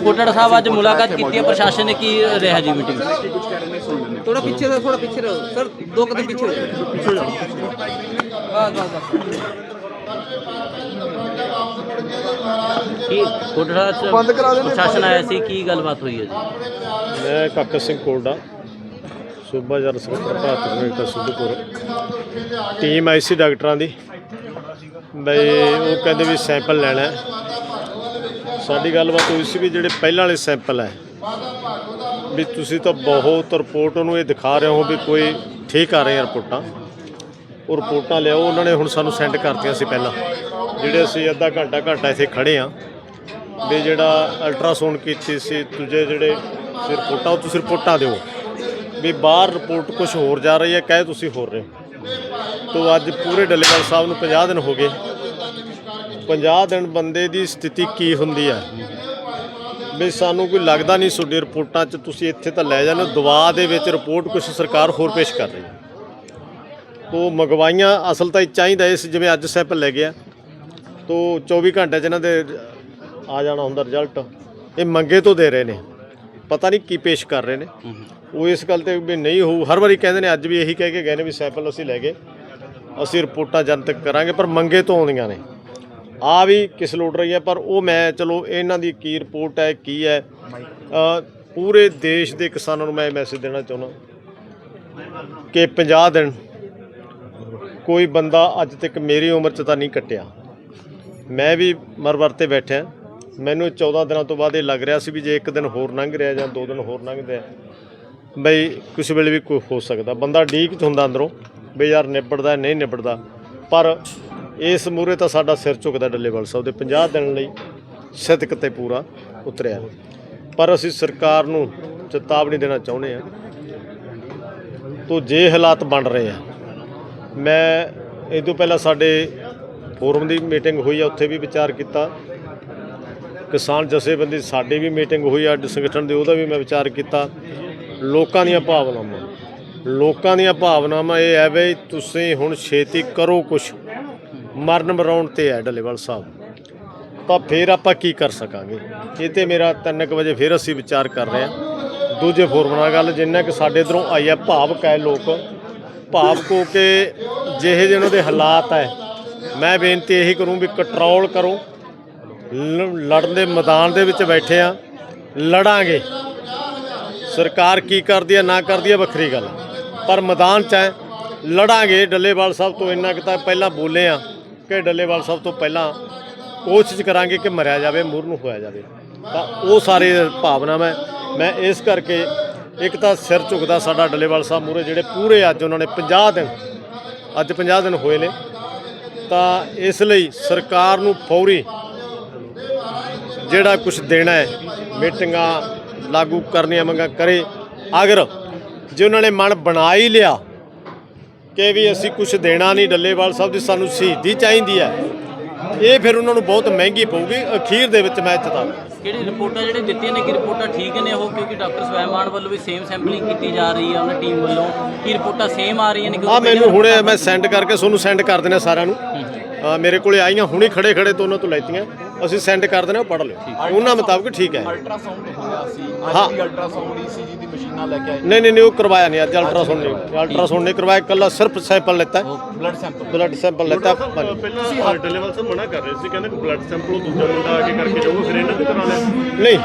ਕੋਟੜਾ ਸਾਹਿਬ ਅੱਜ ਮੁਲਾਕਾਤ ਕੀਤੀ ਹੈ ਪ੍ਰਸ਼ਾਸਨ ਨੇ ਕੀ ਰਿਹਾ ਜੀ ਮੀਟਿੰਗ ਥੋੜਾ ਪਿੱਛੇ ਰਹੋ ਥੋੜਾ ਪਿੱਛੇ ਰਹੋ। ਸਰ ਦੋ ਕਦਮ ਪਿੱਛੇ ਹੋ ਜਾਓ ਪਿੱਛੇ ਹੋ ਜਾਓ ਬਸ ਬਸ ਬਸ ਕੀ ਕੋਟੜਾ ਸਾਹਿਬ ਪ੍ਰਸ਼ਾਸਨ ਆਇਆ ਸੀ ਕੀ ਗੱਲਬਾਤ ਹੋਈ ਹੈ ਜੀ? ਮੈਂ ਕਾਕਾ ਸਿੰਘ ਕੋਲਡਾ ਸੂਬਾ ਜਰ ਸਕੱਤਰ ਭਾਰਤ ਕਮੇਟੀ ਸਿੱਧੂਪੁਰ ਟੀਮ ਆਈ ਸੀ ਡਾਕਟਰਾਂ ਦੀ। ਬਈ ਉਹ ਕਹਿੰਦੇ ਵੀ ਸੈਂਪਲ ਲੈਣਾ ਹੈ। ਸਾਡੀ ਗੱਲਬਾਤ ਹੋਈ ਸੀ ਵੀ ਜਿਹੜੇ ਪਹਿਲਾਂ ਵਾਲੇ ਸੈਂਪਲ ਹੈ, ਵੀ ਤੁਸੀਂ ਤਾਂ ਬਹੁਤ ਰਿਪੋਰਟ ਉਹਨੂੰ ਇਹ ਦਿਖਾ ਰਹੇ ਹੋ ਵੀ ਕੋਈ ਠੀਕ ਆ ਰਹੀਆਂ ਰਿਪੋਰਟਾਂ। ਉਹ ਰਿਪੋਰਟਾਂ ਲਿਆਓ, ਉਹਨਾਂ ਨੇ ਹੁਣ ਸਾਨੂੰ ਸੈਂਡ ਕਰਤੀਆਂ ਸੀ ਪਹਿਲਾਂ। ਜਿਹੜੇ ਅਸੀਂ ਅੱਧਾ ਘੰਟਾ ਘੰਟਾ ਇੱਥੇ ਖੜੇ ਆ ਵੀ ਜਿਹੜਾ ਅਲਟਰਾਸਾਊਂਡ ਕੀਤੀ ਸੀ, ਦੂਜੇ ਜਿਹੜੇ ਰਿਪੋਰਟਾਂ, ਉਹ ਤੁਸੀਂ ਰਿਪੋਰਟਾਂ ਦਿਓ। ਵੀ ਬਾਹਰ ਰਿਪੋਰਟ ਕੁਝ ਹੋਰ ਜਾ ਰਹੀ ਹੈ, ਕਹੇ ਤੁਸੀਂ ਹੋਰ ਰਹੇ ਹੋ। ਤੋ ਅੱਜ ਪੂਰੇ ਡੱਲੇਵਾਲ ਸਾਹਿਬ ਨੂੰ 50 ਦਿਨ ਹੋ ਗਏ। 50 ਦਿਨ ਬੰਦੇ ਦੀ ਸਥਿਤੀ ਕੀ ਹੁੰਦੀ ਹੈ ਵੀ ਸਾਨੂੰ ਕੋਈ ਲੱਗਦਾ ਨਹੀਂ ਤੁਹਾਡੀ ਰਿਪੋਰਟਾਂ 'ਚ, ਤੁਸੀਂ ਇੱਥੇ ਤਾਂ ਲੈ ਜਾਂਦੇ ਹੋ। ਦਵਾ ਦੇ ਵਿੱਚ ਰਿਪੋਰਟ ਕੁਝ ਸਰਕਾਰ ਹੋਰ ਪੇਸ਼ ਕਰ ਰਹੀ ਹੈ। ਤੋ ਮੰਗਵਾਈਆਂ, ਅਸਲ ਤਾਂ ਇਹ ਚਾਹੀਦਾ ਇਸ ਜਿਵੇਂ ਅੱਜ ਸੈਂਪਲ ਲੈ ਗਿਆ। ਤੋ 24 ਘੰਟੇ 'ਚ ਇਹਨਾਂ ਦੇ ਆ ਜਾਣਾ ਹੁੰਦਾ ਰਿਜ਼ਲਟ ਇਹ ਮੰਗੇ ਤੋਂ ਦੇ ਰਹੇ ਨੇ। ਪਤਾ ਨਹੀਂ ਕੀ ਪੇਸ਼ ਕਰ ਰਹੇ ਨੇ। ਉਹ ਇਸ ਗੱਲ ਤੇ ਵੀ ਨਹੀਂ ਹੋਊ। ਹਰ ਵਾਰੀ ਕਹਿੰਦੇ ਨੇ, ਅੱਜ ਵੀ ਇਹੀ ਕਹਿ ਕੇ ਗਏ ਨੇ ਵੀ ਸੈਂਪਲ ਅਸੀਂ ਲੈ ਗਏ। ਅਸੀਂ ਰਿਪੋਰਟਾਂ ਜਨਤਕ ਕਰਾਂਗੇ, ਪਰ ਮੰਗੇ ਤੋਂ ਆਉਂਦੀਆਂ ਨੇ। ਆ ਵੀ ਕਿਸ ਲੋੜ ਰਹੀ ਹੈ, ਪਰ ਉਹ ਮੈਂ, ਚਲੋ, ਇਹਨਾਂ ਦੀ ਕੀ ਰਿਪੋਰਟ ਹੈ, ਕੀ ਹੈ ਪੂਰੇ ਦੇਸ਼ ਦੇ ਕਿਸਾਨਾਂ ਨੂੰ ਮੈਂ ਮੈਸੇਜ ਦੇਣਾ ਚਾਹੁੰਦਾ ਕਿ 50 ਦਿਨ ਕੋਈ ਬੰਦਾ ਅੱਜ ਤੱਕ ਮੇਰੀ ਉਮਰ 'ਚ ਤਾਂ ਨਹੀਂ ਕੱਟਿਆ। ਮੈਂ ਵੀ ਮਰਵਰ ਤੇ ਬੈਠਿਆ। ਮੈਨੂੰ 14 ਦਿਨਾਂ ਤੋਂ ਬਾਅਦ ਇਹ ਲੱਗ ਰਿਹਾ ਸੀ ਵੀ ਜੇ ਇੱਕ ਦਿਨ ਹੋਰ ਲੰਘ ਰਿਹਾ ਜਾਂ ਦੋ ਦਿਨ ਹੋਰ ਲੰਘਦੇ ਆ, ਬਈ ਕਿਸੇ ਵੇਲੇ ਵੀ ਕੋਈ ਹੋ ਸਕਦਾ। ਬੰਦਾ ਡੀਕ ਚ ਹੁੰਦਾ ਅੰਦਰੋਂ ਵੀ ਯਾਰ ਨਿਬੜਦਾ, ਨਹੀਂ ਨਿਬੜਦਾ। ਪਰ ਇਸ ਮੂਰੇ ਤਾਂ ਸਾਡਾ ਸਿਰ ਝੁਕਦਾ ਡੱਲੇਵਾਲ ਸਾਹਿਬ ਦੇ 50 ਦਿਨ ਲਈ ਸਿਦਕ ਤੇ ਪੂਰਾ ਉਤਰਿਆ। ਪਰ ਅਸੀਂ ਸਰਕਾਰ ਨੂੰ ਚੇਤਾਵਨੀ ਦੇਣਾ ਚਾਹੁੰਦੇ ਆ ਤੋ ਜੇ ਹਾਲਾਤ ਬਣ ਰਹੇ ਆ, ਮੈਂ ਇਹ ਤੋਂ ਪਹਿਲਾਂ ਸਾਡੇ ਫੋਰਮ ਦੀ ਮੀਟਿੰਗ ਹੋਈ ਆ, ਉੱਥੇ ਵੀ ਵਿਚਾਰ ਕੀਤਾ। ਕਿਸਾਨ ਜਥੇਬੰਦੀ ਸਾਡੀ ਵੀ ਮੀਟਿੰਗ ਹੋਈ ਆ ਸੰਗਠਨ ਦੇ ਉਹਦਾ ਵੀ ਮੈਂ ਵਿਚਾਰ ਕੀਤਾ। ਲੋਕਾਂ ਦੀਆਂ ਭਾਵਨਾਵਾਂ, ਲੋਕਾਂ ਦੀਆਂ ਭਾਵਨਾਵਾਂ ਇਹ ਹੈ ਵੀ ਤੁਸੀਂ ਹੁਣ ਛੇਤੀ ਕਰੋ ਕੁਛ। ਮਰਨ ਮਰਾਉਣ ਤੇ ਹੈ ਡੱਲੇਵਾਲ ਸਾਹਿਬ। ਤਾਂ ਫਿਰ ਆਪਾਂ ਕੀ ਕਰ ਸਕਾਂਗੇ? ਇਹ ਤੇ ਮੇਰਾ 3:00 ਵਜੇ ਫਿਰ ਅਸੀਂ ਵਿਚਾਰ ਕਰ ਰਹੇ ਹਾਂ। ਦੂਜੇ ਫੋਰਮ ਨਾਲ ਗੱਲ, ਜਿੰਨਾ ਕਿ ਸਾਡੇ ਇਧਰੋਂ ਆਈ ਹੈ ਭਾਵਕ ਹੈ ਲੋਕ ਭਾਵਕ ਹੋ ਕੇ ਜਿਹੇ ਜਿਹੇ ਉਹਨਾਂ ਦੇ ਹਾਲਾਤ ਹੈ, ਮੈਂ ਬੇਨਤੀ ਇਹੀ ਕਰੂੰ ਵੀ ਕੰਟਰੋਲ ਕਰੋ। ਲ- ਲੜਨ ਦੇ ਮੈਦਾਨ ਦੇ ਵਿੱਚ ਬੈਠੇ ਆ ਲੜਾਂਗੇ। ਸਰਕਾਰ ਕੀ ਕਰਦੀ ਹੈ ਨਾ ਕਰਦੀ ਹੈ ਵੱਖਰੀ ਗੱਲ। ਪਰ ਮੈਦਾਨ 'ਚ ਹੈ, ਲੜਾਂਗੇ। ਡੱਲੇਵਾਲ ਸਾਹਿਬ ਤੋਂ ਇੰਨਾ ਕਿ ਤਾਂ ਪਹਿਲਾਂ ਬੋਲੇ ਆ ਕਿ ਡੱਲੇਵਾਲ ਸਾਹਿਬ ਤੋਂ ਪਹਿਲਾਂ ਕੋਸ਼ਿਸ਼ ਕਰਾਂਗੇ ਕਿ ਮਰਿਆ ਜਾਵੇ, ਮੂਰ ਨੂੰ ਹੋਇਆ ਜਾਵੇ। ਤਾਂ ਉਹ ਸਾਰੇ ਭਾਵਨਾਵਾਂ ਮੈਂ ਮੈਂ ਇਸ ਕਰਕੇ ਇੱਕ ਤਾਂ ਸਿਰ ਝੁਕਦਾ ਸਾਡਾ ਡੱਲੇਵਾਲ ਸਾਹਿਬ ਮੂਰੇ ਜਿਹੜੇ ਪੂਰੇ ਅੱਜ ਉਹਨਾਂ ਨੇ 50 ਦਿਨ, ਅੱਜ 50 ਦਿਨ ਹੋਏ ਨੇ। ਤਾਂ ਇਸ ਲਈ ਸਰਕਾਰ ਨੂੰ ਫੌਰੀ ਜਿਹੜਾ ਕੁਝ ਦੇਣਾ ਹੈ, ਮੀਟਿੰਗਾਂ ਲਾਗੂ ਕਰਨੀਆਂ ਮੰਗਾ ਕਰੇ। ਅਗਰ ਜੇ ਉਹਨਾਂ ਨੇ ਮਨ ਬਣਾ ਹੀ ਲਿਆ ਕਿ ਵੀ ਅਸੀਂ ਕੁਝ ਦੇਣਾ ਨਹੀਂ ਡੱਲੇਵਾਲ ਸਾਹਿਬ ਦੀ ਸਾਨੂੰ ਸ਼ਹੀਦੀ ਚਾਹੀਦੀ ਹੈ। ਇਹ ਫਿਰ ਉਹਨਾਂ ਨੂੰ ਬਹੁਤ ਮਹਿੰਗੀ ਪਊਗੀ। ਅਖੀਰ ਦੇ ਵਿੱਚ ਮੈਂ ਚੇਤਾਂ ਕਿਹੜੀ ਰਿਪੋਰਟਾਂ ਜਿਹੜੇ ਦਿੱਤੀਆਂ ਨੇ ਕਿ ਰਿਪੋਰਟਾਂ ਠੀਕ ਨੇ ਉਹ? ਕਿਉਂਕਿ ਡਾਕਟਰ ਸਵੈਮਾਨ ਵੱਲੋਂ ਵੀ ਸੇਮ ਸੈਂਪਲਿੰਗ ਕੀਤੀ ਜਾ ਰਹੀ ਹੈ ਉਹਨਾਂ ਟੀਮ ਵੱਲੋਂ। ਕੀ ਰਿਪੋਰਟਾਂ ਸੇਮ ਆ ਰਹੀਆਂ ਨੇ? ਆ ਮੈਨੂੰ ਹੁਣੇ ਮੈਂ ਸੈਂਡ ਕਰਕੇ ਤੁਹਾਨੂੰ ਸੈਂਡ ਕਰ ਦੇਣਾ ਸਾਰਿਆਂ ਨੂੰ। ਮੇਰੇ ਕੋਲੇ ਆਈਆਂ ਹੁਣੇ ਖੜੇ ਖੜੇ ਤੋਂ ਉਹਨਾਂ ਤੋਂ ਲੈਤੀਆਂ। ਅਸੀਂ ਸੈਂਡ ਕਰ ਦੇਣਾ ਉਹ ਪੜ੍ਹ ਲਿਓ। ਉਹਨਾਂ ਮੁਤਾਬਕ ਠੀਕ ਹੈ। ਅਲਟਰਾਸਾਊਂਡ ਹੋਇਆ ਸੀ। ਹਾਂ। ਅੱਜ ਵੀ ਅਲਟਰਾਸਾਊਂਡ ਈਸੀਜੀ ਦੀ ਮਸ਼ੀਨਾਂ ਲੈ ਕੇ ਆਏ। ਨਹੀਂ ਨਹੀਂ ਨਹੀਂ ਉਹ ਕਰਵਾਇਆ ਨਹੀਂ ਅੱਜ ਅਲਟਰਾਸਾਊਂਡ ਨਹੀਂ। ਅਲਟਰਾਸਾਊਂਡ ਨਹੀਂ ਕਰਵਾਇਆ ਕੱਲਾ ਸਿਰਫ ਸੈਂਪਲ ਲੈਤਾ। ਬਲੱਡ ਸੈਂਪਲ ਬਲੱਡ ਸੈਂਪਲ ਲੈਤਾ। ਪਹਿਲਾਂ ਡੱਲੇਵਾਲ ਸਾਹਿਬ ਮਨਾ ਕਰ ਰਹੇ ਸੀ ਕਹਿੰਦੇ ਬਲੱਡ ਸੈਂਪਲ ਉਹ ਦੂਜਾ ਮੁੰਡਾ ਆ ਕੇ ਕਰਕੇ ਜਾਊਗਾ ਫਿਰ ਇਹਨਾਂ ਦੇ ਕਰਾ ਲਿਆ ਨਹੀਂ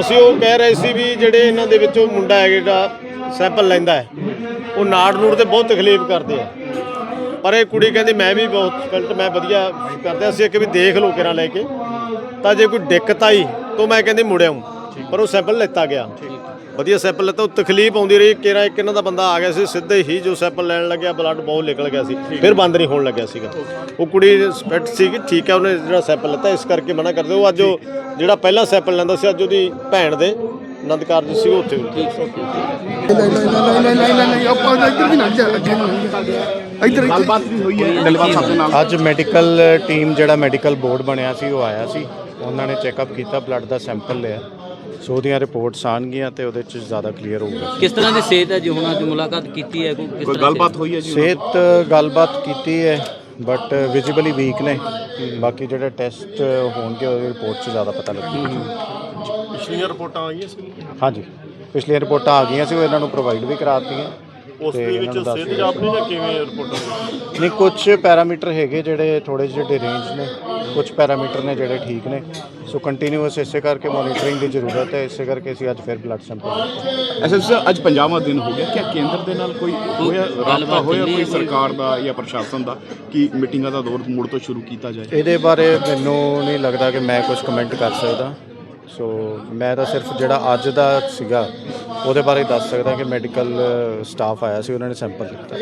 ਅਸੀਂ ਉਹ ਕਹਿ ਰਹੇ ਸੀ ਵੀ ਜਿਹੜੇ ਇਹਨਾਂ ਦੇ ਵਿੱਚੋਂ ਮੁੰਡਾ ਹੈ ਜਿਹੜਾ ਸੈਂਪਲ ਲੈਂਦਾ ਹੈ ਉਹ ਨਾੜ ਨੂੜ ਤੇ ਬਹੁਤ ਤਕਲੀਫ ਕਰਦੇ ਆ। ਪਰ ਇਹ ਕੁੜੀ ਕਹਿੰਦੀ ਮੈਂ ਵੀ ਬਹੁਤ ਗਲਤ ਮੈਂ ਵਧੀਆ ਕਰਦਾ ਸੀ ਕਿ ਵੀ ਦੇਖ ਲਓ ਕਿਰਾਂ ਲੈ ਕੇ। ਤਾਂ ਜੇ ਕੋਈ ਦਿੱਕਤ ਆਈ ਤਾਂ ਮੈਂ ਕਹਿੰਦੀ ਮੁੜਿਆ ਹੂੰ। ਪਰ ਉਹ ਸੈਂਪਲ ਲੈਤਾ ਗਿਆ। ਵਧੀਆ ਸੈਂਪਲ ਲੈਤਾ। ਉਹ ਤਕਲੀਫ ਆਉਂਦੀ ਰਹੀ। ਕਿਰਾਂ ਇੱਕ ਇਹਨਾਂ ਦਾ ਬੰਦਾ ਆ ਗਿਆ ਸੀ ਸਿੱਧੇ ਹੀ ਜੋ ਸੈਂਪਲ ਲੈਣ ਲੱਗਿਆ ਬਲੱਡ ਬਹੁਤ ਨਿਕਲ ਗਿਆ ਸੀ। ਫਿਰ ਬੰਦ ਨਹੀਂ ਹੋਣ ਲੱਗਿਆ ਸੀਗਾ। ਉਹ ਕੁੜੀ ਸਪੈਕਟ ਸੀਗੀ ਠੀਕ ਹੈ ਉਹਨੇ ਜਿਹੜਾ ਸੈਂਪਲ ਲੈਤਾ ਇਸ ਕਰਕੇ ਮਨਾ ਕਰਦੇ। ਉਹ ਅੱਜ ਉਹ ਜਿਹੜਾ ਪਹਿਲਾ ਸੈਂਪਲ ਲੈਂਦਾ ਸੀ ਅੱਜ ਉਹਦੀ ਭੈਣ ਦੇ ਆਨੰਦ ਕਾਰਜ ਸੀ ਉਹ ਉੱਥੇ ਨਹੀਂ ਨਹੀਂ ਨਹੀਂ ਨਹੀਂ ਨਹੀਂ ਨਹੀਂ ਆਪਾਂ ਤਾਂ ਇੱਧਰ ਵੀ ਨਾ ਜਾ ਅੱਗੇ ਨੂੰ ਇੱਧਰ ਇੱਧਰ ਗੱਲਬਾਤ ਵੀ ਹੋਈ ਹੈ। ਸਾਹਿਬ ਦੇ ਨਾਲ। ਅੱਜ ਮੈਡੀਕਲ ਟੀਮ ਜਿਹੜਾ ਮੈਡੀਕਲ ਬੋਰਡ ਬਣਿਆ ਸੀ ਉਹ ਆਇਆ ਸੀ। ਉਹਨਾਂ ਨੇ ਚੈੱਕਅਪ ਕੀਤਾ ਬਲੱਡ ਦਾ ਸੈਂਪਲ ਲਿਆ। ਸੋ ਉਹਦੀਆਂ ਰਿਪੋਰਟਸ ਆਣਗੀਆਂ ਤੇ ਉਹਦੇ ਚ ਜ਼ਿਆਦਾ ਕਲੀਅਰ ਹੋਊਗਾ। ਕਿਸ ਤਰ੍ਹਾਂ ਦੀ ਸਿਹਤ ਹੈ ਜੀ? ਹੁਣ ਅੱਜ ਮੁਲਾਕਾਤ ਕੀਤੀ ਹੈ ਕੋਈ ਕਿਸ ਕੋਈ ਤਰ੍ਹਾਂ ਗੱਲਬਾਤ ਹੋਈ ਹੈ ਜੀ ਸਿਹਤ ਗੱਲਬਾਤ ਕੀਤੀ ਹੈ ਬਟ ਵਿਜ਼ੀਬਲੀ ਵੀਕ ਨੇ। ਬਾਕੀ ਜਿਹੜੇ ਟੈਸਟ ਹੋਣਗੇ ਉਹਦੀ ਰਿਪੋਰਟ ਚ ਜ਼ਿਆਦਾ ਪਤਾ ਲੱਗੂਗਾ। ਪਿਛਲੀਆਂ ਰਿਪੋਰਟਾਂ ਆਈਆਂ ਸੀ? ਹਾਂਜੀ। ਪਿਛਲੀਆਂ ਰਿਪੋਰਟਾਂ ਆ ਗਈਆਂ ਸੀ ਉਹ ਇਹਨਾਂ ਨੂੰ ਪ੍ਰੋਵਾਈਡ ਵੀ ਕਰਾਤੀਆਂ। ਉਸ ਤੇ ਦੇ ਇਹਨਾਂ ਵਿੱਚ ਨੂੰ ਦੱਸ ਸਿਹਤ ਜਾਪ ਨੇ ਜਾਂ ਕਿਵੇਂ ਰਿਪੋਰਟਾਂ? ਨਹੀਂ ਕੁਝ ਪੈਰਾਮੀਟਰ ਹੈਗੇ ਜਿਹੜੇ ਥੋੜੇ ਜਿਹੇ ਡਿਰੇਂਜ ਨੇ। ਕੁਝ ਪੈਰਾਮੀਟਰ ਨੇ ਜਿਹੜੇ ਠੀਕ ਨੇ। ਸੋ ਕੰਟੀਨਿਊਸ ਇਸੇ ਕਰਕੇ ਮੋਨੀਟਰਿੰਗ ਦੀ ਜ਼ਰੂਰਤ ਹੈ। ਇਸੇ ਕਰਕੇ ਅਸੀਂ ਅੱਜ ਫਿਰ ਬਲੱਡ ਸੈਂਪਲ ਐਸਐਸ ਸਰ ਅੱਜ ਪੰਜਾਬਾ ਦਿਨ ਹੋ ਗਿਆ। ਕਿ ਕੇਂਦਰ ਦੇ ਨਾਲ ਕੋਈ ਹੋਇਆ ਰਾਬਤਾ ਹੋਇਆ ਕੋਈ? ਸਰਕਾਰ ਦਾ ਜਾਂ ਪ੍ਰਸ਼ਾਸਨ ਦਾ ਕਿ ਮੀਟਿੰਗਾਂ ਦਾ ਦੌਰ ਮੁੜ ਤੋਂ ਸ਼ੁਰੂ ਕੀਤਾ ਜਾਏ? ਇਹਦੇ ਬਾਰੇ ਮੈਨੂੰ ਨਹੀਂ ਲੱਗਦਾ ਕਿ ਮੈਂ ਕੁਝ ਕਮੈਂਟ ਕਰ ਸਕਦਾ। ਸੋ ਮੈਂ ਤਾਂ ਸਿਰਫ ਜਿਹੜਾ ਅੱਜ ਦਾ ਸੀਗਾ ਉਹਦੇ ਬਾਰੇ ਦੱਸ ਸਕਦਾ ਕਿ ਮੈਡੀਕਲ ਸਟਾਫ ਆਇਆ ਸੀ ਉਹਨਾਂ ਨੇ ਸੈਂਪਲ ਲਿੱਤਾ